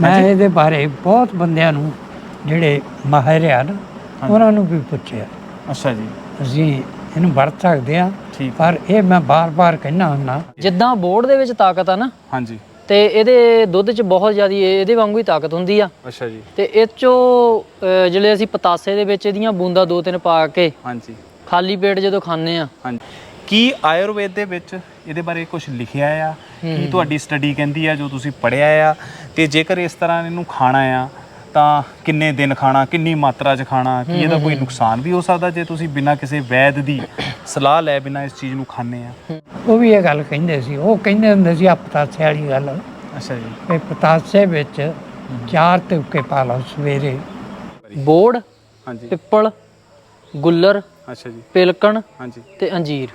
ਮੈਂ ਇਹਦੇ ਬਾਰੇ ਬਹੁਤ ਬੰਦਿਆਂ ਨੂੰ ਜਿਹੜੇ ਮਾਹਿਰ ਹਨ ਉਹਨਾਂ ਨੂੰ ਵੀ ਪੁੱਛਿਆ। ਅੱਛਾ ਜੀ। ਅਸੀਂ ਇਹਨੂੰ ਵਰਤ ਸਕਦੇ ਠੀਕ। ਪਰ ਇਹ ਮੈਂ ਬਾਰ-ਬਾਰ ਕਹਿਣਾ ਹੁੰਨਾ ਜਿੱਦਾਂ ਬੋਰਡ ਦੇ ਵਿੱਚ ਤਾਕਤ ਆ ਨਾ ਹਾਂਜੀ। ਤੇ ਇਹਦੇ ਦੁੱਧ 'ਚ ਬਹੁਤ ਜ਼ਿਆਦੀ ਇਹਦੇ ਵਾਂਗੂ ਹੀ ਤਾਕਤ ਹੁੰਦੀ ਆ। ਅੱਛਾ ਜੀ। ਤੇ ਇਹ 'ਚੋਂ ਜਿਹੜੇ ਅਸੀਂ ਪਤਾਸੇ ਦੇ ਵਿੱਚ ਇਹਦੀਆਂ ਬੂੰਦਾਂ ਦੋ ਤਿੰਨ ਪਾ ਕੇ ਹਾਂਜੀ। ਖਾਲੀ ਪੇਟ ਜਦੋਂ ਖਾਂਦੇ ਆ। ਹਾਂਜੀ। ਕੀ ਆਯੁਰਵੇਦ ਦੇ ਵਿੱਚ ਇਹਦੇ ਬਾਰੇ ਕੁਝ ਲਿਖਿਆ ਆ ਕੀ ਤੁਹਾਡੀ ਸਟੱਡੀ ਕਹਿੰਦੀ ਆ ਜੋ ਤੁਸੀਂ ਪੜ੍ਹਿਆ ਆ ਤੇ ਜੇਕਰ ਇਸ ਤਰ੍ਹਾਂ ਇਹਨੂੰ ਖਾਣਾ ਆ ਤਾਂ ਕਿੰਨੇ ਦਿਨ ਖਾਣਾ ਕਿੰਨੀ ਮਾਤਰਾ 'ਚ ਖਾਣਾ ਕੀ ਇਹਦਾ ਕੋਈ ਨੁਕਸਾਨ ਵੀ ਹੋ ਸਕਦਾ ਜੇ ਤੁਸੀਂ ਬਿਨਾਂ ਕਿਸੇ ਵੈਦ ਦੀ ਸਲਾਹ ਲੈ ਬਿਨਾਂ ਇਸ ਚੀਜ਼ ਨੂੰ ਖਾਂਦੇ ਆ? ਉਹ ਵੀ ਇਹ ਗੱਲ ਕਹਿੰਦੇ ਸੀ ਉਹ ਕਹਿੰਦੇ ਹੁੰਦੇ ਸੀ ਆ ਪਤਾਸੇ ਵਾਲੀ ਗੱਲ। ਅੱਛਾ ਜੀ। ਵੀ ਪਤਾਸੇ ਵਿੱਚ ਚਾਰ ਤੁਪਕੇ ਪਾ ਲਓ ਸਵੇਰੇ। ਬੋਰਡ ਹਾਂਜੀ। ਪਿੱਪਲ ਗੁੱਲਰ ਅੱਛਾ ਜੀ। ਪਿਲਕਣ ਹਾਂਜੀ। ਤੇ ਅੰਜੀਰ।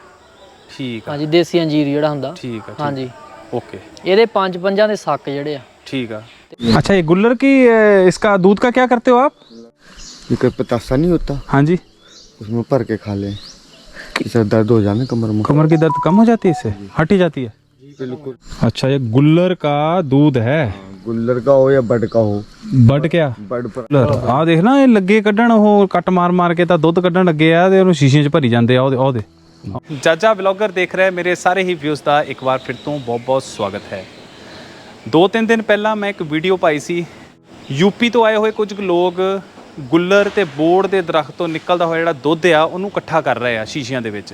ਠੀਕ ਆ ਹਾਂਜੀ ਦੇਸੀ ਅੰਜੀਰ ਜਿਹੜਾ ਹੁੰਦਾ ਠੀਕ ਆ ਹਾਂਜੀ ओके ਇਹਦੇ ਪੰਜ ਪੰਜਾਂ ਦੇ ਸੱਕ ਜਿਹੜੇ ਆ ठीक है अच्छा ये गुल्लर की अ, इसका दूध का क्या करते हो आप ये कोई पतासा नहीं होता हाँ जी उसमें भर के खा लें इससे दर्द हो जाना कमर में कमर की दर्द कम हो जाती है इससे हट ही जाती है बिल्कुल अच्छा ये गुल्लर का दूध है गुल्लर का हो या बड का हो ਬਟ ਗਿਆ बड पर ਗੁੱਲਰ ਆ ਦੇਖ ਨਾ ਇਹ ਲੱਗੇ ਕੱਢਣ ਉਹ ਕੱਟ ਮਾਰ ਮਾਰ ਕੇ ਤਾਂ ਦੁੱਧ ਕੱਢਣ ਲੱਗੇ ਆ ਤੇ ਉਹਨੂੰ ਸ਼ੀਸ਼ੇ 'ਚ ਭਰੀ ਜਾਂਦੇ ਆ ਉਹਦੇ ਉਹਦੇ ਜਾਜਾ ਵਲੌਗਰ ਦੇਖ ਰਹੇ ਮੇਰੇ ਸਾਰੇ ਹੀ ਵਿਊਜ਼ ਦਾ ਇੱਕ ਵਾਰ ਫਿਰ ਤੋਂ ਬਹੁਤ ਬਹੁਤ ਸਵਾਗਤ ਹੈ। ਦੋ ਤਿੰਨ ਦਿਨ ਪਹਿਲਾਂ ਮੈਂ ਇੱਕ ਵੀਡੀਓ ਪਾਈ ਸੀ। ਯੂਪੀ ਤੋਂ ਆਏ ਹੋਏ ਕੁਝ ਕੁ ਲੋਕ ਗੁੱਲਰ ਤੇ ਬੋੜ ਦੇ ਦਰਖਤ ਤੋਂ ਨਿਕਲਦਾ ਹੋਇਆ ਜਿਹੜਾ ਦੁੱਧ ਆ, ਉਹਨੂੰ ਇਕੱਠਾ ਕਰ ਰਹੇ ਆ ਸ਼ੀਸ਼ਿਆਂ ਦੇ ਵਿੱਚ।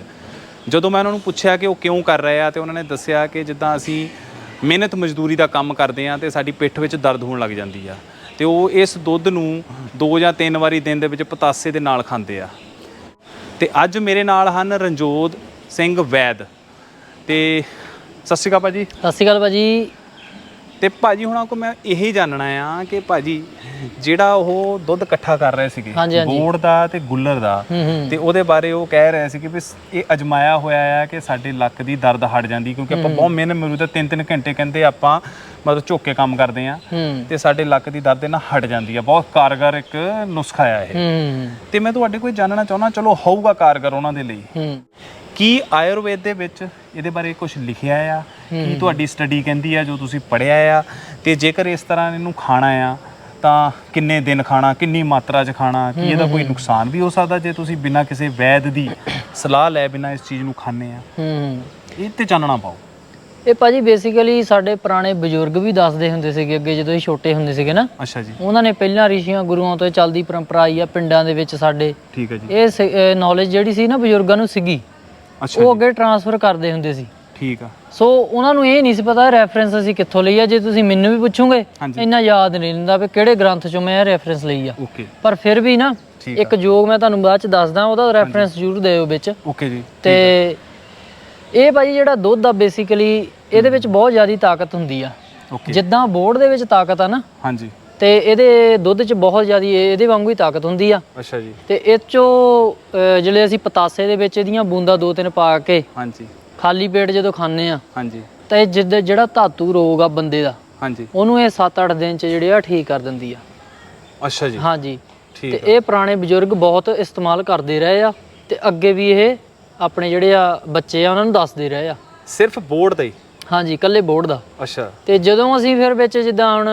ਜਦੋਂ ਮੈਂ ਉਹਨਾਂ ਨੂੰ ਪੁੱਛਿਆ ਕਿ ਉਹ ਕਿਉਂ ਕਰ ਰਹੇ ਆ, ਤੇ ਉਹਨਾਂ ਨੇ ਦੱਸਿਆ ਕਿ ਜਿੱਦਾਂ ਅਸੀਂ ਮਿਹਨਤ ਮਜ਼ਦੂਰੀ ਦਾ ਕੰਮ ਕਰਦੇ ਆ ਤੇ ਸਾਡੀ ਪਿੱਠ ਵਿੱਚ ਦਰਦ ਹੋਣ ਲੱਗ ਜਾਂਦੀ ਆ। ਤੇ ਉਹ ਇਸ ਦੁੱਧ ਨੂੰ ਦੋ ਜਾਂ ਤਿੰਨ ਵਾਰੀ ਦਿਨ ਦੇ ਵਿੱਚ ਪਤਾਸੇ ਦੇ ਨਾਲ ਖਾਂਦੇ ਆ। ਤੇ ਅੱਜ ਮੇਰੇ ਨਾਲ ਹਨ ਰਣਜੋਤ ਸਿੰਘ ਵੈਦ। ਤੇ ਸਤਿ ਸ਼੍ਰੀ ਅਕਾਲ ਭਾਜੀ ਸਤਿ ਸ਼੍ਰੀ ਅਕਾਲ ਭਾਜੀ ਤੇ ਭਾਜੀ ਹੁਣਾਂ ਕੋ ਮੈਂ ਇਹੀ ਜਾਣਨਾ ਆ ਕਿ ਭਾਜੀ ਜਿਹੜਾ ਉਹ ਦੁੱਧ ਇਕੱਠਾ ਕਰ ਰਹੇ ਸੀਗੇ ਹਾਂਜੀ, ਹਾਂਜੀ। ਬੋੜ ਦਾ ਤੇ ਗੁੱਲਰ ਦਾ ਤੇ ਉਹਦੇ ਬਾਰੇ ਉਹ ਕਹਿ ਰਹੇ ਸੀ ਕਿ ਵੀ ਸ- ਇਹ ਅਜਮਾਇਆ ਹੋਇਆ ਆ ਕਿ ਸਾਡੇ ਲੱਕ ਦੀ ਦਰਦ ਹਟ ਜਾਂਦੀ ਕਿਉਂਕਿ ਆਪਾਂ ਬਹੁਤ ਮਿਹਨਤ ਮਰੂ ਤਾਂ ਤਿੰਨ ਤਿੰਨ ਘੰਟੇ ਕਹਿੰਦੇ ਆਪਾਂ ਮਤਲਬ ਝੁੱਕ ਕੇ ਕੰਮ ਕਰਦੇ ਆ ਹੂੰ। ਤੇ ਸਾਡੇ ਲੱਕ ਦੀ ਦਰਦ ਇਹਨਾਂ ਹਟ ਜਾਂਦੀ ਆ ਬਹੁਤ ਕਾਰਗਰ ਇੱਕ ਨੁਸਖਾ ਆ ਇਹ। ਹੂੰ ਤੇ ਮੈਂ ਤੁਹਾਡੇ ਕੋਈ ਜਾਣਨਾ ਚਾਹੁੰਦਾ ਚਲੋ ਹੋਊਗਾ ਕਾਰਗਰ ਉਹਨਾਂ ਦੇ ਲਈ। ਹੂੰ। ਕੀ ਆਯੁਰਵੇਦ ਦੇ ਵਿੱਚ ਇਹਦੇ ਬਾਰੇ ਕੁਝ ਲਿਖਿਆ ਆ? ਕੀ ਤੁਹਾਡੀ ਸਟੱਡੀ ਕਹਿੰਦੀ ਆ ਜੋ ਤੁਸੀਂ ਪੜ੍ਹਿਆ ਆ ਤੇ ਜੇਕਰ ਇਸ ਤਰ੍ਹਾਂ ਇਹਨੂੰ ਖਾਣਾ ਆ ਤਾਂ ਕਿੰਨੇ ਦਿਨ ਖਾਣਾ ਕਿੰਨੀ ਮਾਤਰਾ 'ਚ ਖਾਣਾ ਕੀ ਇਹਦਾ ਕੋਈ ਨੁਕਸਾਨ ਵੀ ਹੋ ਸਕਦਾ ਜੇ ਤੁਸੀਂ ਬਿਨਾਂ ਕਿਸੇ ਵੈਦ ਦੀ ਸਲਾਹ ਲੈ ਬਿਨਾਂ ਇਸ ਚੀਜ਼ ਨੂੰ ਖਾਂਦੇ ਆ? ਹੂੰ ਇਹ ਤੇ ਚਾਨਣਾ ਪਾਓ। ਇਹ ਭਾਜੀ ਬੇਸਿਕਲੀ ਸਾਡੇ ਪੁਰਾਣੇ ਬਜ਼ੁਰਗ ਵੀ ਦੱਸਦੇ ਹੁੰਦੇ ਸੀਗੇ ਅੱਗੇ ਜਦੋਂ ਇਹ ਛੋਟੇ ਹੁੰਦੇ ਸੀਗੇ ਨਾ ਅੱਛਾ ਜੀ। ਉਹਨਾਂ ਨੇ ਪਹਿਲਾਂ ਰਿਸ਼ੀਆਂ ਗੁਰੂਆਂ ਤੋਂ ਇਹ ਚੱਲਦੀ ਪਰੰਪਰਾ ਆਈ ਆ ਪਿੰਡਾਂ ਦੇ ਵਿੱਚ ਸਾਡੇ। ਠੀਕ ਹੈ ਜੀ। ਇਹ ਨੌਲੇਜ ਜਿਹੜੀ ਸੀ ਨਾ ਬਜ਼ੁਰਗਾਂ ਨੂੰ ਸੀਗੀ ਅੱਛਾ ਉਹ ਅੱਗੇ ਟਰਾਂਸਫਰ ਕਰਦੇ ਹੁੰਦੇ ਸੀ। ਠੀਕ ਆ। ਸੋ ਉਹਨਾਂ ਨੂੰ ਇਹ ਨਹੀਂ ਸੀ ਪਤਾ ਰੈਫਰੈਂਸ ਅਸੀਂ ਕਿੱਥੋਂ ਲਈ ਆ। ਜੇ ਤੁਸੀਂ ਮੈਨੂੰ ਵੀ ਪੁੱਛੋਗੇ ਹਾਂਜੀ। ਇੰਨਾ ਯਾਦ ਨਹੀਂ ਰਹਿੰਦਾ ਵੀ ਕਿਹੜੇ ਗ੍ਰੰਥ ਚੋਂ ਮੈਂ ਇਹ ਰੈਫਰੈਂਸ ਲਈ ਆ। ਓਕੇ। ਪਰ ਫਿਰ ਵੀ ਨਾ ਠੀਕ ਇੱਕ ਜੋਗ ਮੈਂ ਤੁਹਾਨੂੰ ਬਾਅਦ ਚ ਦੱਸਦਾ ਉਹਦਾ ਰੈਫਰੈਂਸ ਜ਼ਰੂਰ ਦਿਓ ਵਿੱਚ। ਓਕੇ ਜੀ ਤੇ ਇਹ ਭਾਈ ਜਿਹੜਾ ਦੁੱਧ ਆ ਬੇਸਿਕਲੀ ਇਹਦੇ ਵਿੱਚ ਬਹੁਤ ਜ਼ਿਆਦੀ ਤਾਕਤ ਹੁੰਦੀ ਆ। ਓਕੇ। ਜਿੱਦਾਂ ਬੋਰਡ ਦੇ ਵਿੱਚ ਤਾਕਤ ਆ ਨਾ ਹਾਂਜੀ। ਤੇ ਇਹਦੇ ਦੁੱਧ 'ਚ ਬਹੁਤ ਜ਼ਿਆਦੀ ਇਹਦੇ ਵਾਂਗੂ ਹੀ ਤਾਕਤ ਹੁੰਦੀ ਆ। ਅੱਛਾ ਜੀ। ਤੇ ਇਹ 'ਚੋਂ ਅਹ, ਜਿਹੜੇ ਅਸੀਂ ਪਤਾਸੇ ਦੇ ਵਿੱਚ ਇਹਦੀਆਂ ਬੂੰਦਾਂ ਦੋ ਤਿੰਨ ਪਾ ਕੇ ਹਾਂਜੀ। ਖਾਲੀ ਪੇਟ ਜਦੋਂ ਖਾਂਦੇ ਆ ਹਾਂਜੀ। ਤਾਂ ਇਹ ਜਿੱਦ- ਜਿਹੜਾ ਧਾਤੂ ਰੋਗ ਆ ਬੰਦੇ ਦਾ ਹਾਂਜੀ। ਉਹਨੂੰ ਇਹ 7-8 ਦਿਨ 'ਚ ਜਿਹੜੇ ਆ ਠੀਕ ਕਰ ਦਿੰਦੀ ਆ। ਅੱਛਾ ਜੀ। ਹਾਂਜੀ। ਤੇ ਇਹ ਪੁਰਾਣੇ ਬਜ਼ੁਰਗ ਬਹੁਤ ਇਸਤੇਮਾਲ ਕਰਦੇ ਰਹੇ ਆ ਤੇ ਅੱਗੇ ਵੀ ਇਹ ਆਪਣੇ ਜਿਹੜੇ ਆ ਬੱਚੇ ਆ ਉਹਨਾਂ ਨੂੰ ਦੱਸਦੇ ਰਹੇ ਆ। ਸਿਰਫ ਬੋਰਡ ਦਾ ਹੀ? ਹਾਂਜੀ ਇਕੱਲੇ ਬੋਰਡ ਦਾ। ਅੱਛਾ। ਤੇ ਜਦੋਂ ਅਸੀਂ ਫਿਰ ਵਿੱਚ ਜਿੱਦਾਂ ਹੁਣ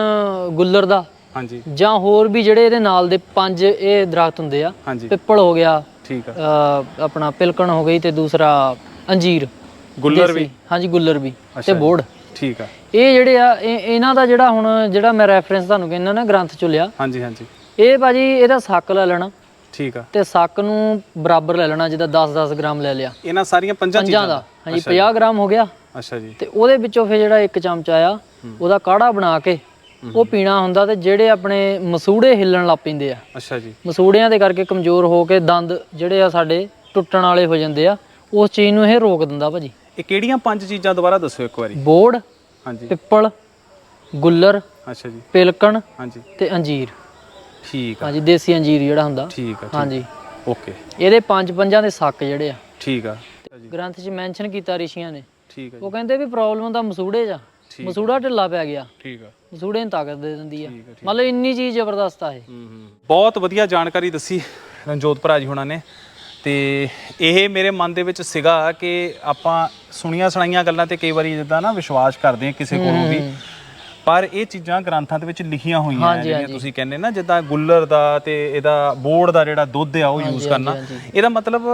ਗੁੱਲਰ ਦਾ ਹਾਂਜੀ। ਜਾਂ ਹੋਰ ਵੀ ਜਿਹੜੇ ਇਹਦੇ ਨਾਲ ਦੇ ਪੰਜ ਇਹ ਦਰਖਤ ਹੁੰਦੇ ਆ ਪਿੱਪਲ ਹੋ ਗਿਆ ਠੀਕ ਆ। ਆਪਣਾ ਪਿਲਕਣ ਹੋ ਗਈ ਤੇ ਦੂਸਰਾ ਅੰਜੀਰ। ਗੁੱਲਰ ਦੇਸੀ। ਵੀ ਹਾਂਜੀ ਗੁੱਲਰ ਵੀ ਤੇ। ਬੋੜ। ਠੀਕ ਆ। ਇਹ ਜਿਹੜੇ ਆ ਇਹ- ਇਹਨਾਂ ਦਾ ਜਿਹੜਾ ਹੁਣ ਜਿਹੜਾ ਮੈਂ ਰੈਫਰੈਂਸ ਤੁਹਾਨੂੰ ਕਹਿੰਦਾ ਨਾ ਗ੍ਰੰਥ ਚੋਂ ਲਿਆ। ਹਾਂਜੀ ਹਾਂਜੀ। ਇਹ ਭਾਜੀ ਇਹਦਾ ਸੱਕ ਲੈ ਲੈਣਾ। ਠੀਕ ਆ। ਤੇ ਸੱਕ ਨੂੰ ਬਰਾਬਰ ਲੈ ਲੈਣਾ ਜਿੱਦਾਂ 10-10 ਗ੍ਰਾਮ ਲੈ ਲਿਆ। ਇਹਨਾਂ ਸਾਰੀਆਂ ਪੰਜਾਂ ਪੰਜਾਂ ਚੀਜ਼ਾਂ ਦਾ। ਹਾਂਜੀ 50 ਗ੍ਰਾਮ ਹੋ ਗਿਆ। ਅੱਛਾ ਜੀ। ਤੇ ਉਹਦੇ ਵਿੱਚੋਂ ਫਿਰ ਜਿਹੜਾ ਇੱਕ ਚਮਚਾ ਆ ਉਹਦਾ ਕਾੜਾ ਬਣਾ ਕੇ ਉਹ ਪੀਣਾ ਹੁੰਦਾ ਤੇ ਜਿਹੜੇ ਆਪਣੇ ਮਸੂੜੇ ਹਿੱਲਣ ਲੱਗ ਪੈਂਦੇ ਆ। ਅੱਛਾ ਜੀ। ਮਸੂੜਿਆਂ ਦੇ ਕਰਕੇ ਕਮਜ਼ੋਰ ਹੋ ਕੇ ਦੰਦ ਜਿਹੜੇ ਆ ਸਾਡੇ ਟੁੱਟਣ ਵਾਲੇ ਹੋ ਜਾਂਦੇ ਆ ਉਸ ਚੀਜ਼ ਨੂੰ ਇਹ ਰੋਕ ਦਿੰਦਾ ਭਾਜੀ। ਇਹ ਕਿਹੜੀਆਂ ਪੰਜ ਚੀਜ਼ਾਂ ਦੁਬਾਰਾ ਦੱਸੋ ਇੱਕ ਵਾਰੀ? ਬੋੜ ਹਾਂਜੀ। ਪਿੱਪਲ ਗੁੱਲਰ ਅੱਛਾ ਜੀ। ਪਿਲਕਣ ਹਾਂਜੀ। ਤੇ ਅੰਜੀਰ। ਠੀਕ ਆ। ਹਾਂਜੀ ਦੇਸੀ ਅੰਜੀਰ ਜਿਹੜਾ ਹੁੰਦਾ। ਠੀਕ ਆ ਠੀਕ ਹਾਂਜੀ। ਓਕੇ। ਇਹਦੇ ਪੰਜ ਪੰਜਾਂ ਦੇ ਸੱਕ ਜਿਹੜੇ ਆ। ਠੀਕ ਆ। ਗ੍ਰੰਥ 'ਚ ਮੈਂਸ਼ਨ ਕੀਤਾ ਰਿਸ਼ੀਆਂ ਨੇ। ਠੀਕ ਆ ਜੀ। ਉਹ ਕਹਿੰਦੇ ਵੀ ਪ੍ਰੋਬਲਮ ਤਾਂ ਮਸੂੜੇ 'ਚ ਆ। ਠੀਕ ਮਸੂੜਾ ਢਿੱਲਾ ਪੈ ਗਿਆ। ਠੀਕ ਆ। ਮਸੂੜੇ ਨੂੰ ਤਾਕਤ ਦੇ ਦਿੰਦੀ ਆ। ਠੀਕ ਆ, ਠੀਕ ਮਤਲਬ ਇੰਨੀ ਚੀਜ਼ ਜ਼ਬਰਦਸਤ ਆ ਇਹ। ਬਹੁਤ ਵਧੀਆ ਜਾਣਕਾਰੀ ਦੱਸੀ ਰਣਜੋਤ ਭਰਾ ਜੀ ਹੁਣਾਂ ਨੇ। ਤੇ ਇਹ ਮੇਰੇ ਮਨ ਦੇ ਵਿੱਚ ਸੀਗਾ ਕਿ ਆਪਾਂ ਸੁਣੀਆਂ ਸੁਣਾਈਆਂ ਗੱਲਾਂ ਤੇ ਕਈ ਵਾਰੀ ਜਿੱਦਾਂ ਨਾ ਵਿਸ਼ਵਾਸ ਕਰਦੇ ਹਾਂ ਕਿਸੇ ਕੋਲੋਂ ਵੀ। ਪਰ ਇਹ ਚੀਜ਼ਾਂ ਗ੍ਰੰਥਾਂ ਦੇ ਵਿੱਚ ਲਿਖੀਆਂ ਹੋਈਆਂ ਹਾਂਜੀ, ਜਿਹੜੀਆਂ। ਤੁਸੀਂ ਕਹਿੰਦੇ ਨਾ ਜਿੱਦਾਂ ਗੁੱਲਰ ਦਾ ਤੇ ਇਹਦਾ ਬੋਰਡ ਦਾ ਜਿਹੜਾ ਦੁੱਧ ਆ ਉਹ ਯੂਜ਼ ਕਰਨਾ। ਇਹਦਾ ਮਤਲਬ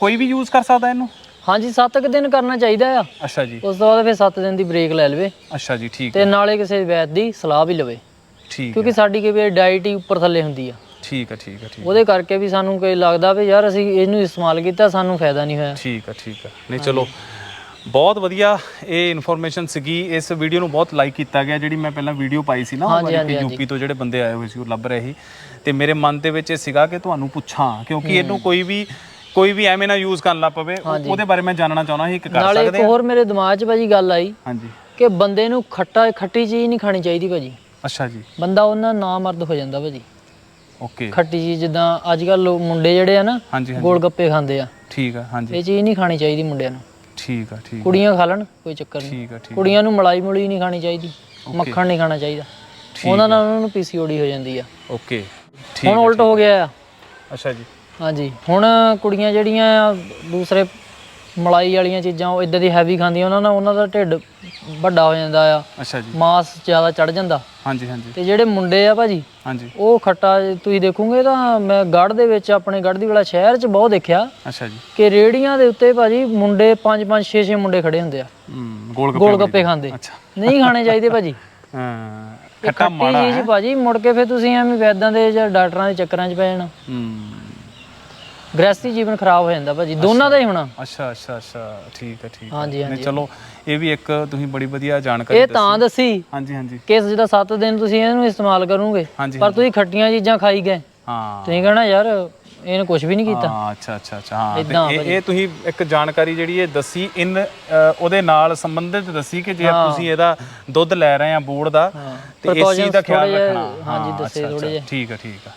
ਕੋਈ ਵੀ ਯੂਜ਼ ਕਰ ਸਕਦਾ ਇਹਨੂੰ? ਹਾਂਜੀ 7 ਕੁ ਦਿਨ ਕਰਨਾ ਚਾਹੀਦਾ ਆ। ਅੱਛਾ ਜੀ। ਉਸ ਤੋਂ ਬਾਅਦ ਫਿਰ 7 ਦਿਨ ਦੀ ਬ੍ਰੇਕ ਲੈ ਲਵੇ। ਅੱਛਾ ਜੀ ਠੀਕ ਤੇ ਨਾਲੇ ਕਿਸੇ ਵੈਦ ਦੀ ਸਲਾਹ ਵੀ ਲਵੇ। ਠੀਕ ਕਿਉਂਕਿ ਸਾਡੀ ਕਈ ਵਾਰ ਡਾਈਟ ਹੀ ਉੱਪਰ ਥੱਲੇ ਹੁੰਦੀ ਆ। ਠੀਕ ਹੈ ਠੀਕ ਹੈ ਠੀਕ ਉਹਦੇ ਕਰਕੇ ਵੀ ਸਾਨੂੰ ਕੋਈ ਲੱਗਦਾ ਵੀ ਯਾਰ ਅਸੀਂ ਇਹਨੂੰ ਇਸਤੇਮਾਲ ਕੀਤਾ ਸਾਨੂੰ ਫਾਇਦਾ ਨਹੀਂ ਹੋਇਆ। ਠੀਕ ਹੈ ਠੀਕ ਹੈ ਨਹੀਂ ਚਲੋ ਬਹੁਤ ਵਧੀਆ ਇਹ ਇਨਫੋਰਮੇਸ਼ਨ ਸੀਗੀ। ਇਸ ਵੀਡੀਓ ਨੂੰ ਬਹੁਤ ਲਾਈਕ ਕੀਤਾ ਗਿਆ ਜਿਹੜੀ ਮੈਂ ਪਹਿਲਾਂ ਵੀਡੀਓ ਪਾਈ ਸੀ ਨਾ ਉਹ ਹਾਂਜੀ, ਵਾਲੀ ਹਾਂਜੀ, ਕਿ ਯੂਪੀ ਤੋਂ ਜਿਹੜੇ ਬੰਦੇ ਆਏ ਹੋਏ ਸੀ ਉਹ ਲੱਭ ਰਹੇ ਸੀ। ਤੇ ਮੇਰੇ ਮਨ ਦੇ ਵਿੱਚ ਇਹ ਸੀਗਾ ਕਿ ਤੁਹਾਨੂੰ ਪੁੱਛਾਂ ਕਿਉਂਕਿ ਇਹਨੂੰ ਕੋਈ ਵੀ ਕੋਈ ਵੀ ਐਵੇਂ ਨਾ ਯੂਜ਼ ਕਰਨ ਲੱਗ ਪਵੇ। ਉਹ- ਉਹਦੇ ਬਾਰੇ ਮੈਂ ਜਾਣਨਾ ਚਾਹੁੰਦਾ ਸੀ ਕਿ ਕਰ ਨਾਲੇ ਇੱਕ ਸਕਦੇ ਹੋਰ ਮੇਰੇ ਦਿਮਾਗ 'ਚ ਭਾਜੀ ਗੱਲ ਆਈ ਹਾਂਜੀ। ਕਿ ਬੰਦੇ ਨੂੰ ਖੱਟਾ ਖੱਟੀ ਚੀਜ਼ ਨਹੀਂ ਖਾਣੀ ਚਾਹੀਦੀ ਭਾਜੀ। ਅੱਛਾ ਜੀ। ਬੰਦਾ ਉਹਨਾਂ ਨਾ ਮਰਦ ਹੋ ਜਾਂਦਾ ਭਾਜੀ। ਓਕੇ ਖੱਟੀ ਚੀਜ਼ ਜਿੱਦਾਂ ਅੱਜ ਕੱਲ ਮੁੰਡੇ ਜਿਹੜੇ ਆ ਨਾ ਹਾਂਜੀ ਹਾਂਜੀ। ਗੋਲ ਗੱਪੇ ਖਾਂਦੇ ਆ। ਠੀਕ ਹੈ ਹਾਂਜੀ। ਇਹ ਚੀਜ਼ ਨਹੀਂ ਖਾਣੀ ਚਾਹੀਦੀ ਮੁੰਡਿਆਂ ਨੂੰ। ਠੀਕ ਹੈ ਠੀਕ ਕੁੜੀਆਂ ਖਾ ਲੈਣ ਕੋਈ ਚੱਕਰ ਨਹੀਂ। ਠੀਕ ਹੈ ਠੀਕ ਕੁੜੀਆਂ ਨੂੰ ਮਲਾਈ ਮੁਲੀ ਨਹੀਂ ਖਾਣੀ ਚਾਹੀਦੀ। ਮੱਖਣ ਨਹੀਂ ਖਾਣਾ ਚਾਹੀਦਾ। ਉਹਨਾਂ ਨਾਲ ਉਹਨਾਂ ਨੂੰ ਪੀਸੀਓਡੀ ਹੋ ਜਾਂਦੀ ਆ। ਓਕੇ ਠੀਕ ਹੁਣ ਉਲਟ ਹੋ ਗਿਆ ਆ। ਅੱਛਾ ਜੀ। ਹਾਂਜੀ। ਹੁਣ ਕੁੜੀਆਂ ਜਿਹੜੀਆਂ ਆ ਦੂਸਰੇ ਮਲਾਈ ਵਾਲੀਆਂ ਚੀਜ਼ਾਂ ਉਹ ਇਦਾਂ ਦੀ ਹੈਵੀ ਖਾਂਦੀਆਂ ਉਹਨਾਂ ਨਾਲ ਉਹਨਾਂ ਦਾ ਢਿੱਡ ਵੱਡਾ ਹੋ ਜਾਂਦਾ ਆ। ਅੱਛਾ ਜੀ। ਮਾਸ ਜ਼ਿਆਦਾ ਚੜ ਜਾਂਦਾ। ਹਾਂਜੀ ਹਾਂਜੀ। ਤੇ ਜਿਹੜੇ ਮੁੰਡੇ ਆ ਭਾਜੀ ਹਾਂਜੀ। ਉਹ ਖੱਟਾ ਜੇ ਤੁਸੀਂ ਦੇਖੋਗੇ ਤਾਂ ਮੈਂ ਗੜ੍ਹ ਦੇ ਵਿੱਚ ਆਪਣੇ ਗੜ੍ਹ ਦੀ ਵਾਲਾ ਸ਼ਹਿਰ 'ਚ ਬਹੁਤ ਦੇਖਿਆ। ਅੱਛਾ ਜੀ। ਕਿ ਰੇੜੀਆਂ ਦੇ ਉੱਤੇ ਭਾਜੀ ਮੁੰਡੇ 5 5 6 6 ਮੁੰਡੇ ਖੜੇ ਹੁੰਦੇ ਆ। ਗੋਲ ਗੱਪੇ ਗੋਲ ਗੱਪੇ ਖਾਂਦੇ। ਅੱਛਾ। ਨਹੀਂ ਖਾਣੇ ਚਾਹੀਦੇ ਭਾਜੀ। ਹਾਂ ਖੱਟਾ ਮਾੜਾ ਚੀਜ਼ ਭਾਜੀ ਮੁੜ ਕੇ ਫਿਰ ਤੁਸੀਂ ਐਵੇਂ ਵੈਦਾਂ ਦੇ ਜਾਂ ਡਾਕਟਰਾਂ ਦੇ ਚੱਕਰਾਂ 'ਚ ਪੈ ਜਾਣਾ। ਹਮ ਗ੍ਰਸਤੀ ਜੀਵਨ ਖਰਾਬ ਹੋ ਜਾਂਦਾ ਭਾਜੀ। ਦੋਨਾਂ ਦਾ ਹੀ ਹੋਣਾ। ਅੱਛਾ ਅੱਛਾ ਅੱਛਾ। ਠੀਕ ਹੈ ਠੀਕ ਹੈ। ਹਾਂਜੀ ਨਹੀਂ ਹਾਂਜੀ। ਚਲੋ ਇਹ ਵੀ ਇੱਕ ਤੁਸੀਂ ਬੜੀ ਵਧੀਆ ਜਾਣਕਾਰੀ ਇਹ ਤਾਂ ਦੱਸੀ। ਹਾਂਜੀ ਹਾਂਜੀ। ਕਿ ਜਿਹਦਾ 7 ਦਿਨ ਤੁਸੀਂ ਇਹਨੂੰ ਇਸਤੇਮਾਲ ਕਰੋਗੇ। ਹਾਂਜੀ ਪਰ ਤੁਸੀਂ ਖੱਟੀਆਂ ਚੀਜ਼ਾਂ ਖਾਈ ਗਏ। ਹਾਂ। ਤੁਸੀਂ ਕਹਣਾ ਯਾਰ ਇਹਨੇ ਕੁਝ ਵੀ ਨਹੀਂ ਕੀਤਾ। ਹਾਂ ਅੱਛਾ ਅੱਛਾ ਅੱਛਾ। ਹਾਂ ਤੇ ਏਦਾਂ ਇਹ ਇਹ ਤੁਸੀਂ ਇੱਕ ਜਾਣਕਾਰੀ ਜਿਹੜੀ ਇਹ ਦੱਸੀ ਇਨ ਅ, ਉਹਦੇ ਨਾਲ ਸੰਬੰਧਿਤ ਦੱਸੀ ਕਿ ਜੇ ਤੁਸੀਂ ਇਹਦਾ ਦੁੱਧ ਲੈ ਰਹੇ ਆ ਬੂੜ ਦਾ ਤੇ ਇਸ ਚੀਜ਼ ਦਾ ਖਿਆਲ ਥੋੜ੍ਹੇ ਜਿਹੇ, ਰੱਖਣਾ। ਹਾਂਜੀ, ਹਾਂ, ਦੱਸੇ ਅੱਛਾ, ਥੋੜ੍ਹੇ ਅੱਛਾ, ਜਿਹੇ। ਠੀਕ ਹੈ ਠੀਕ ਹੈ।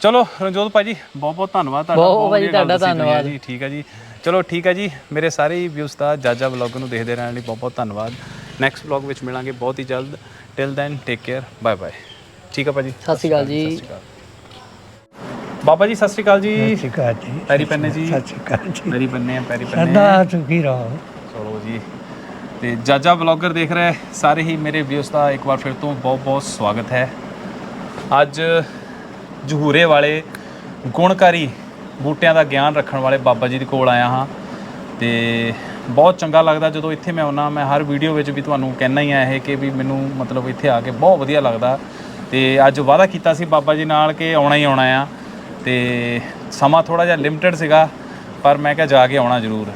ਚਲੋ ਰਣਜੋਤ ਭਾਜੀ ਬਹੁਤ ਬਹੁਤ ਧੰਨਵਾਦ ਤੁਹਾਡਾ ਬਹੁਤ ਭਾਜੀ, ਵਧੀਆ ਗੱਲ ਤੁਹਾਡਾ ਦੱਸੀ ਧੰਨਵਾਦ। ਜੀ ਠੀਕ ਹੈ ਜੀ। ਚਲੋ ਠੀਕ ਹੈ ਜੀ ਮੇਰੇ ਸਾਰੇ ਹੀ ਵਿਊਸ ਦਾ ਜਾਜਾ ਵਲੌਗ ਨੂੰ ਦੇਖਦੇ ਰਹਿਣ ਲਈ ਬਹੁਤ ਬਹੁਤ ਧੰਨਵਾਦ। ਨੈਕਸਟ ਵਲੌਗ ਵਿੱਚ ਮਿਲਾਂਗੇ ਬਹੁਤ ਹੀ ਜਲਦ। Till then take care bye bye ਠੀਕ ਹੈ ਭਾਜੀ? ਸਤਿ ਸ਼੍ਰੀ ਅਕਾਲ ਜੀ। ਸਤਿ ਸ਼੍ਰੀ ਅਕਾਲ। ਬਾਬਾ ਜੀ ਸਤਿ ਸ਼੍ਰੀ ਅਕਾਲ ਜੀ। ਸਿਕਾ ਜੀ। ਪੈਰੀ ਪੰਨੇ ਜੀ। ਸਤਿ ਸ਼੍ਰੀ ਅਕਾਲ ਜੀ। ਪੈਰੀ ਪੰਨੇ ਆ ਪੈਰੀ ਪੰਨੇ ਸਦਾ ਸੁਖੀ ਰਹੋ। ਚਲੋ ਜੀ। ਤੇ ਜਾਜਾ ਵਲੌਗਰ ਦੇਖ ਰਹੇ ਸਾਰੇ ਹੀ ਮੇਰੇ ਵਿਊਸ ਦਾ ਇੱਕ ਵਾਰ ਫਿਰ ਤੋਂ ਬਹੁਤ ਬਹੁਤ ਸਵਾਗਤ ਹੈ। ਅੱਜ ਜਹੂਰੇ ਵਾਲੇ ਗੁਣਕਾਰੀ ਬੂਟਿਆਂ ਦਾ ਗਿਆਨ ਰੱਖਣ ਵਾਲੇ ਬਾਬਾ ਜੀ ਦੇ ਕੋਲ ਆਇਆ ਹਾਂ ਤੇ ਬਹੁਤ ਚੰਗਾ ਲੱਗਦਾ ਜਦੋਂ ਇੱਥੇ ਮੈਂ ਆਉਣਾ ਮੈਂ ਹਰ ਵੀਡੀਓ ਵਿੱਚ ਵੀ ਤੁਹਾਨੂੰ ਕਹਿਣਾ ਹੀ ਆ ਇਹ ਕਿ ਵੀ ਮੈਨੂੰ ਮਤਲਬ ਇੱਥੇ ਆ ਕੇ ਬਹੁਤ ਵਧੀਆ ਲੱਗਦਾ। ਤੇ ਅੱਜ ਵਾਅਦਾ ਕੀਤਾ ਸੀ ਬਾਬਾ ਜੀ ਨਾਲ ਕਿ ਆਉਣਾ ਹੀ ਆਉਣਾ ਆ ਤੇ ਸਮਾਂ ਥੋੜਾ ਜਿਹਾ ਲਿਮਟਿਡ ਸੀਗਾ ਪਰ ਮੈਂ ਕਿਹਾ ਜਾ ਕੇ ਆਉਣਾ ਜ਼ਰੂਰ।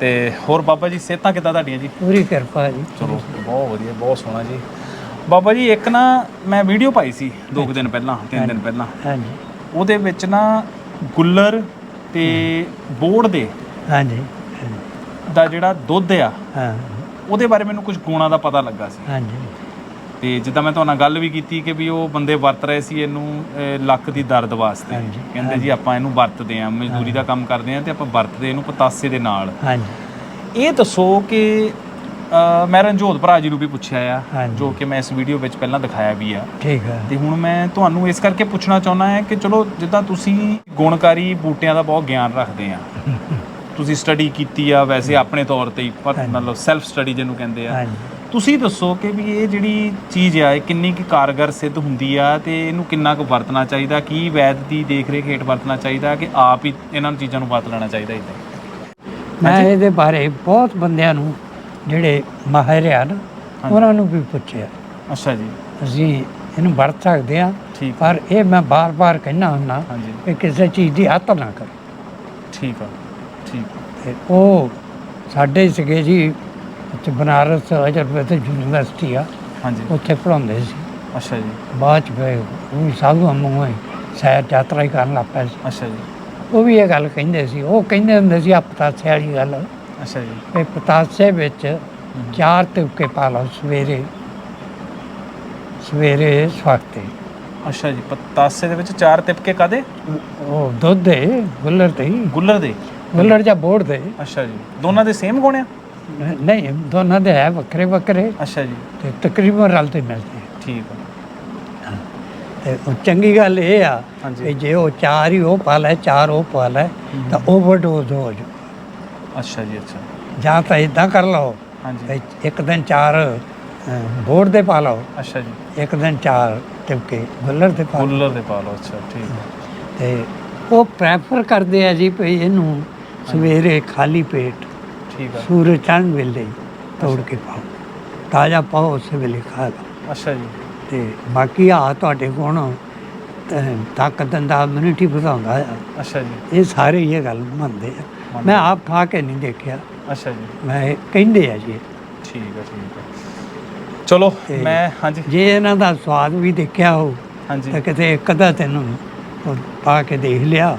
ਤੇ ਹੋਰ ਬਾਬਾ ਜੀ ਸਿਹਤਾਂ ਕਿੱਦਾਂ ਤੁਹਾਡੀਆਂ ਜੀ? ਪੂਰੀ ਕਿਰਪਾ ਜੀ। ਚਲੋ ਬਹੁਤ ਵਧੀਆ ਬਹੁਤ ਸੋਹਣਾ ਜੀ। ਬਾਬਾ ਜੀ ਇੱਕ ਨਾ ਮੈਂ ਵੀਡੀਓ ਪਾਈ ਸੀ ਦੋ ਕੁ ਦਿਨ ਪਹਿਲਾਂ ਤਿੰਨ ਦਿਨ ਪਹਿਲਾਂ। ਹਾਂਜੀ। ਉਹਦੇ ਵਿੱਚ ਨਾ ਗੁੱਲਰ ਤੇ ਬੋੜ ਦੇ ਹਾਂਜੀ। ਦਾ ਜਿਹੜਾ ਦੁੱਧ ਆ ਹਾਂ। ਉਹਦੇ ਬਾਰੇ ਮੈਨੂੰ ਕੁਝ ਗੁਣਾਂ ਦਾ ਪਤਾ ਲੱਗਾ ਸੀ। ਹਾਂਜੀ। ਤੇ ਜਿੱਦਾਂ ਮੈਂ ਤੁਹਾਡੇ ਨਾਲ ਗੱਲ ਵੀ ਕੀਤੀ ਕਿ ਵੀ ਉਹ ਬੰਦੇ ਵਰਤ ਰਹੇ ਸੀ ਇਹਨੂੰ ਅਹ, ਲੱਕ ਦੀ ਦਰਦ ਵਾਸਤੇ। ਹਾਂਜੀ, ਕਹਿੰਦੇ ਜੀ ਆਪਾਂ ਇਹਨੂੰ ਵਰਤਦੇ ਆਂ ਮਜ਼ਦੂਰੀ ਦਾ ਕੰਮ ਕਰਦੇ ਆਂ ਤੇ ਆਪਾਂ ਵਰਤਦੇ ਇਹਨੂੰ ਪਤਾਸੇ ਦੇ ਨਾਲ। ਹਾਂਜੀ। ਇਹ ਦੱਸੋ ਕਿ ਮੈਂ ਰਣਜੋਤ ਭਰਾ ਜੀ ਨੂੰ ਵੀ ਪੁੱਛਿਆ ਆ ਹਾਂਜੀ। ਜੋ ਕਿ ਮੈਂ ਇਸ ਵੀਡੀਓ ਵਿੱਚ ਪਹਿਲਾਂ ਦਿਖਾਇਆ ਵੀ ਆ। ਠੀਕ ਹੈ ਤੇ ਹੁਣ ਮੈਂ ਤੁਹਾਨੂੰ ਇਸ ਕਰਕੇ ਪੁੱਛਣਾ ਚਾਹੁੰਦਾ ਹਾਂ ਕਿ ਚਲੋ ਜਿੱਦਾਂ ਤੁਸੀਂ ਗੁਣਕਾਰੀ ਬੂਟਿਆਂ ਦਾ ਬਹੁਤ ਗਿਆਨ ਰੱਖਦੇ ਆ। ਤੁਸੀਂ ਸਟੱਡੀ ਕੀਤੀ ਆ ਵੈਸੇ ਆਪਣੇ ਤੌਰ ਤੇ ਹੀ ਪਰ ਹਾਂਜੀ। ਮਤਲਬ ਸੈਲਫ ਸਟੱਡੀ ਜਿਹਨੂੰ ਕਹਿੰਦੇ ਆ। ਹਾਂਜੀ। ਤੁਸੀਂ ਦੱਸੋ ਕਿ ਵੀ ਇਹ ਜਿਹੜੀ ਚੀਜ਼ ਆ ਇਹ ਕਿੰਨੀ ਕੁ ਕਾਰਗਰ ਸਿੱਧ ਹੁੰਦੀ ਆ ਤੇ ਇਹਨੂੰ ਕਿੰਨਾ ਕੁ ਵਰਤਣਾ ਚਾਹੀਦਾ ਕੀ ਵੈਦ ਦੀ ਦੇਖ ਰੇਖ ਹੇਠ ਵਰਤਣਾ ਚਾਹੀਦਾ ਕਿ ਆਪ ਹੀ ਇਹਨਾਂ ਚੀਜ਼ਾਂ ਨੂੰ ਵਰਤ ਲੈਣਾ ਚਾਹੀਦਾ ਇਦਾਂ? ਮੈਂ ਇਹਦੇ ਬਾਰੇ ਬਹੁਤ ਬੰਦਿਆਂ ਨੂੰ ਜਿਹੜੇ ਮਾਹਿਰ ਆ ਨਾ ਉਹਨਾਂ ਨੂੰ ਵੀ ਪੁੱਛਿਆ। ਅੱਛਾ ਜੀ। ਅਸੀਂ ਇਹਨੂੰ ਵਰਤ ਸਕਦੇ ਹਾਂ ਠੀਕ। ਪਰ ਇਹ ਮੈਂ ਬਾਰ-ਬਾਰ ਕਹਿਣਾ ਹੁੰਦਾ ਕਿ ਕਿਸੇ ਚੀਜ਼ ਦੀ ਹੱਥ ਨਾ ਕਰੋ। ਠੀਕ ਆ ਠੀਕ ਤੇ ਉਹ ਸਾਡੇ ਸੀਗੇ ਜੀ ਉੱਥੇ ਬਨਾਰਸ ਅਜਰਬੈਤ ਯੂਨੀਵਰਸਿਟੀ ਆ ਹਾਂਜੀ। ਉੱਥੇ ਪੜਾਉਂਦੇ ਸੀ। ਅੱਛਾ ਜੀ। ਬਾਅਦ ਚ ਉਹ ਸਾਧੂ ਵਾਂਗੂ ਹੀ ਸੈਰ ਯਾਤਰਾ ਹੀ ਕਰਨ ਲੱਗ ਪਏ ਅੱਛਾ ਜੀ। ਉਹ ਵੀ ਇਹ ਗੱਲ ਕਹਿੰਦੇ ਸੀ ਉਹ ਕਹਿੰਦੇ ਹੁੰਦੇ ਸੀ ਆ ਪਤਾਸੇ ਵਾਲੀ ਗੱਲ ਅੱਛਾ ਜੀ। ਇਹ ਪਤਾਸੇ ਵਿੱਚ ਚਾਰ ਤਿਉਕੇ ਪਾ ਲਓ ਸਵੇਰੇ। ਸਵੇਰੇ ਸਵਖਤੇ ਅੱਛਾ ਜੀ ਪਤਾਸੇ ਦੇ ਵਿੱਚ ਚਾਰ ਤਿਪਕੇ ਕਾਦੇ ਉਹ ਦੁੱਧ ਦੇ ਗੁੱਲਰ ਤੇ ਹੀ, ਗੁੱਲਰ ਦੇ। ਗੁੱਲਰ ਜਾਂ ਬੋੜ ਦੇ। ਅੱਛਾ ਜੀ ਦੋਨਾਂ ਦੇ ਸੇਮ ਗੁਣ ਆ? ਨਹੀਂ ਦੋਨਾਂ ਦੇ ਹੈ ਵੱਖਰੇ ਵੱਖਰੇ। ਅੱਛਾ ਜੀ। ਤੇ ਤਕਰੀਬਨ ਰਲਦੇ ਮਿਲਦੇ ਆ। ਠੀਕ ਆ। ਤੇ ਉਹ ਚੰਗੀ ਗੱਲ ਇਹ ਆ ਹਾਂਜੀ। ਕਿ ਜੇ ਉਹ ਚਾਰ ਹੀ ਉਹ ਪਾ ਲੈ ਚਾਰ ਉਹ ਪਾ ਲੈ ਤਾਂ ਓਵਰਡੋਜ਼ ਹੋ ਜਾ ਅੱਛਾ ਜੀ ਅੱਛਾ। ਜਾਂ ਤਾਂ ਇਦਾਂ ਕਰ ਲਓ ਹਾਂਜੀ। ਵੀ ਇੱਕ ਦਿਨ ਚਾਰ ਅਹ ਬੋਰਡ ਦੇ ਪਾ ਲਓ। ਅੱਛਾ ਜੀ। ਇੱਕ ਦਿਨ ਚਾਰ ਟਿਪਕੇ ਗੁੱਲਰ ਤੇ ਪਾ ਲਓ। ਕੂਲਰ ਦੇ ਪਾ ਲਓ ਅੱਛਾ ਠੀਕ। ਹੈ ਤੇ ਉਹ ਪ੍ਰੈਫਰ ਕਰਦੇ ਆ ਜੀ ਭਈ ਇਹਨੂੰ ਸਵੇਰੇ ਖਾਲੀ ਪੇਟ ਠੀਕ ਹੈ ਸੂਰਜ ਚੜ੍ਹਨ ਵੇਲੇ ਹੀ ਤੋੜ ਕੇ ਪਾਓ। ਤਾਜ਼ਾ ਪਾਓ ਉਸੇ ਵੇਲੇ ਖਾ ਲਓ। ਅੱਛਾ ਜੀ। ਤੇ ਬਾਕੀ ਆ ਤੁਹਾਡੇ ਕੋਲ ਤਾਕਤ ਦਿੰਦਾ ਇਮਿਊਨਿਟੀ ਵਧਾਉਂਦਾ ਆ। ਅੱਛਾ ਜੀ। ਇਹ ਸਾਰੇ ਹੀ ਇਹ ਗੱਲ ਮੰਨਦੇ ਆ। ਮੈਂ ਆਪ ਖਾ ਕੇ ਨਹੀਂ ਦੇਖਿਆ। ਅੱਛਾ ਜੀ। ਮੈਂ ਕਹਿੰਦੇ ਆ ਜੀ। ਠੀਕ ਹੈ ਠੀਕ ਹੈ ਚਲੋ ਮੈਂ ਹਾਂਜੀ। ਜੇ ਇਹਨਾਂ ਦਾ ਸਵਾਦ ਵੀ ਦੇਖਿਆ ਹੋ ਹਾਂਜੀ। ਤਾਂ ਕਿਤੇ ਇੱਕ ਅੱਧਾ ਤੈਨੂੰ ਪਾ ਕੇ ਦੇਖ ਲਿਆ।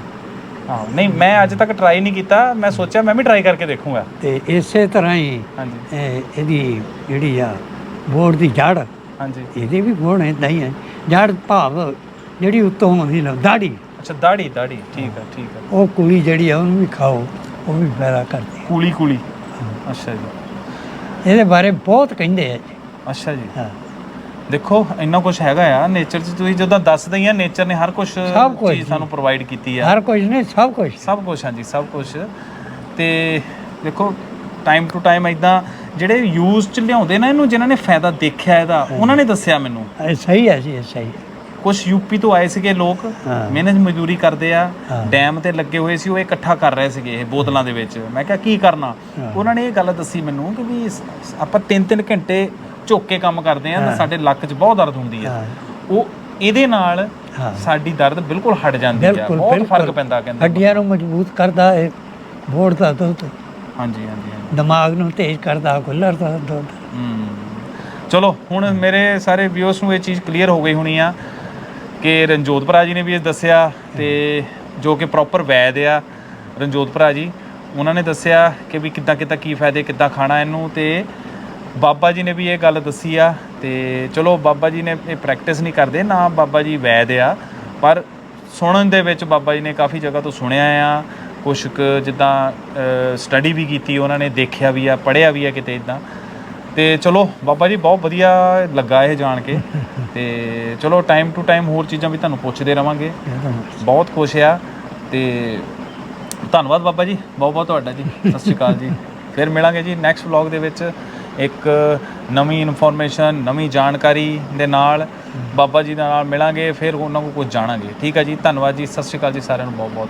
ਹਾਂ ਨਹੀਂ ਮੈਂ ਅੱਜ ਤੱਕ ਟਰਾਈ ਨਹੀਂ ਕੀਤਾ। ਮੈਂ ਸੋਚਿਆ ਮੈਂ ਵੀ ਟਰਾਈ ਕਰਕੇ ਦੇਖੂੰਗਾ। ਤੇ ਇਸੇ ਤਰ੍ਹਾਂ ਹੀ ਇਹਦੀ ਜਿਹੜੀ ਆ ਬੋਰਡ ਦੀ ਜੜ ਹਾਂਜੀ। ਇਹਦੇ ਵੀ ਗੁਣ ਇਦਾਂ ਹੀ ਹੈ ਜੜ ਭਾਵ ਜਿਹੜੀ ਉੱਤੋਂ ਆਉਂਦੀ ਨਾ ਦਾੜੀ। ਅੱਛਾ ਦਾੜੀ ਦਾੜੀ ਠੀਕ ਹੈ ਠੀਕ ਹੈ। ਉਹ ਕੁੜੀ ਜਿਹੜੀ ਆ ਉਹਨੂੰ ਵੀ ਖਾਓ। ਉਹ ਵੀ ਫਾਇਦਾ ਕਰਦੀ ਹੈ ਕੂਲੀ ਕੂਲੀ। ਅੱਛਾ ਜੀ। ਇਹਦੇ ਬਾਰੇ ਬਹੁਤ ਕਹਿੰਦੇ ਆ ਜੀ। ਅੱਛਾ ਜੀ। ਹਾਂ। ਦੇਖੋ ਇੰਨਾ ਕੁਝ ਹੈਗਾ ਆ। ਨੇਚਰ 'ਚ ਤੁਸੀਂ ਜਦੋਂ ਦੱਸਦੇ ਹੀ ਆ ਨੇਚਰ ਨੇ ਹਰ ਕੁਝ ਸਭ ਕੁਛ ਚੀਜ਼ ਜੀ। ਸਾਨੂੰ ਪ੍ਰੋਵਾਈਡ ਕੀਤੀ ਆ। ਹਰ ਕੁਝ ਨਹੀਂ ਸਭ ਕੁਝ ਸਭ ਕੁਝ ਹਾਂਜੀ ਸਭ ਕੁਝ ਤੇ ਦੇਖੋ ਟਾਈਮ ਟੂ ਟਾਈਮ ਇਦਾਂ ਜਿਹੜੇ ਯੂਜ਼ ਚ ਲਿਆਉਂਦੇ ਨਾ ਇਹਨੂੰ ਜਿਨ੍ਹਾਂ ਨੇ ਫਾਇਦਾ ਦੇਖਿਆ ਇਹਦਾ ਉਹਨਾਂ ਨੇ ਦੱਸਿਆ ਮੈਨੂੰ। ਇਹ ਸਹੀ ਹੈ ਜੀ ਇਹ ਸਹੀ ਹੈ। ਕੁਝ ਯੂਪੀ ਤੋਂ ਆਏ ਸੀਗੇ ਲੋਕ। ਮਿਹਨਤ ਮਜ਼ਦੂਰੀ ਕਰਦੇ ਆ। ਡੈਮ ਤੇ ਲੱਗੇ ਹੋਏ ਸੀ ਉਹ ਇਕੱਠਾ ਕਰ ਰਹੇ ਸੀਗੇ ਇਹ ਬੋਤਲਾਂ ਦੇ ਵਿੱਚ। ਮੈਂ ਕਿਹਾ ਕੀ ਕਰਨਾ। ਉਹਨਾਂ ਨੇ ਇਹ ਗੱਲ ਦੱਸੀ ਮੈਨੂੰ ਕਿ ਵੀ ਆਪਾਂ 3-3 ਘੰਟੇ ਝੁੱਕ ਕੇ ਕੰਮ ਕਰਦੇ ਆ ਤਾਂ। ਸਾਡੇ ਲੱਕ 'ਚ ਬਹੁਤ ਦਰਦ ਹੁੰਦੀ ਆ। ਉਹ ਇਹਦੇ ਨਾਲ ਸਾਡੀ ਦਰਦ ਬਿਲਕੁਲ ਹਟ ਜਾਂਦੀ ਆ। ਬਹੁਤ ਫ਼ਰਕ। ਪੈਂਦਾ ਕਹਿੰਦੇ ਹੱਡੀਆਂ ਨੂੰ ਮਜ਼ਬੂਤ ਕਰਦਾ ਹੈ ਬੋਰਡ ਦਾ ਦੁੱਧ। ਹਾਂਜੀ ਹਾਂਜੀ ਦਿਮਾਗ ਨੂੰ ਤੇਜ਼ ਕਰਦਾ ਗੁੱਲਰ ਦਾ ਦੁੱਧ। ਚਲੋ ਹੁਣ ਮੇਰੇ ਸਾਰੇ ਵਿਊਅਰਸ ਨੂੰ ਇਹ ਚੀਜ਼ ਕਲੀਅਰ ਹੋ ਗਈ ਹੋਣੀ ਆ। ਕਿ ਰਣਜੋਤ ਭਰਾ ਜੀ ਨੇ ਵੀ ਇਹ ਦੱਸਿਆ ਤੇ ਜੋ ਕਿ ਪ੍ਰੋਪਰ ਵੈਦ ਆ ਰਣਜੋਤ ਭਰਾ ਜੀ, ਉਹਨਾਂ ਨੇ ਦੱਸਿਆ ਕਿ ਵੀ ਕਿੱਦਾਂ ਕਿੱਦਾਂ ਕੀ ਫਾਇਦੇ, ਕਿੱਦਾਂ ਖਾਣਾ ਇਹਨੂੰ ਤੇ ਬਾਬਾ ਜੀ ਨੇ ਵੀ ਇਹ ਗੱਲ ਦੱਸੀ ਆ ਤੇ ਚਲੋ ਬਾਬਾ ਜੀ ਨੇ ਇਹ ਪ੍ਰੈਕਟਿਸ ਨਹੀਂ ਕਰਦੇ, ਨਾ ਬਾਬਾ ਜੀ ਵੈਦ ਆ, ਪਰ ਸੁਣਨ ਦੇ ਵਿੱਚ ਬਾਬਾ ਜੀ ਨੇ ਕਾਫੀ ਜਗ੍ਹਾ ਤੋਂ ਸੁਣਿਆ ਆ, ਕੁਛ ਕੁ ਜਿੱਦਾਂ ਸਟੱਡੀ ਵੀ ਕੀਤੀ, ਉਹਨਾਂ ਨੇ ਦੇਖਿਆ ਵੀ ਆ, ਪੜ੍ਹਿਆ ਵੀ ਆ ਕਿਤੇ ਇਦਾਂ। ਤੇ ਚਲੋ ਬਾਬਾ ਜੀ ਬਹੁਤ ਵਧੀਆ ਲੱਗਾ ਇਹ ਜਾਣ ਕੇ। ਤੇ ਚਲੋ ਟਾਈਮ ਟੂ ਟਾਈਮ ਹੋਰ ਚੀਜ਼ਾਂ ਵੀ ਤੁਹਾਨੂੰ ਪੁੱਛਦੇ ਰਵਾਂਗੇ। ਬਹੁਤ ਖੁਸ਼ ਆ। ਤੇ ਧੰਨਵਾਦ ਬਾਬਾ ਜੀ ਬਹੁਤ ਬਹੁਤ ਤੁਹਾਡਾ ਜੀ। ਸਤਿ ਸ਼੍ਰੀ ਅਕਾਲ ਜੀ। ਫਿਰ ਮਿਲਾਂਗੇ ਜੀ ਨੈਕਸਟ ਵਲੌਗ ਦੇ ਵਿੱਚ। ਇੱਕ ਨਵੀਂ ਇਨਫੋਰਮੇਸ਼ਨ ਨਵੀਂ ਜਾਣਕਾਰੀ ਦੇ ਨਾਲ ਬਾਬਾ ਜੀ ਦੇ ਨਾਲ ਮਿਲਾਂਗੇ ਫਿਰ ਉਹਨਾਂ ਕੋਲ ਕੁਝ ਜਾਣਾਂਗੇ। ਠੀਕ ਹੈ ਜੀ ਧੰਨਵਾਦ ਜੀ। ਸਤਿ ਸ਼੍ਰੀ ਅਕਾਲ ਜੀ ਸਾਰਿਆਂ ਨੂੰ ਬਹੁਤ ਬਹੁਤ।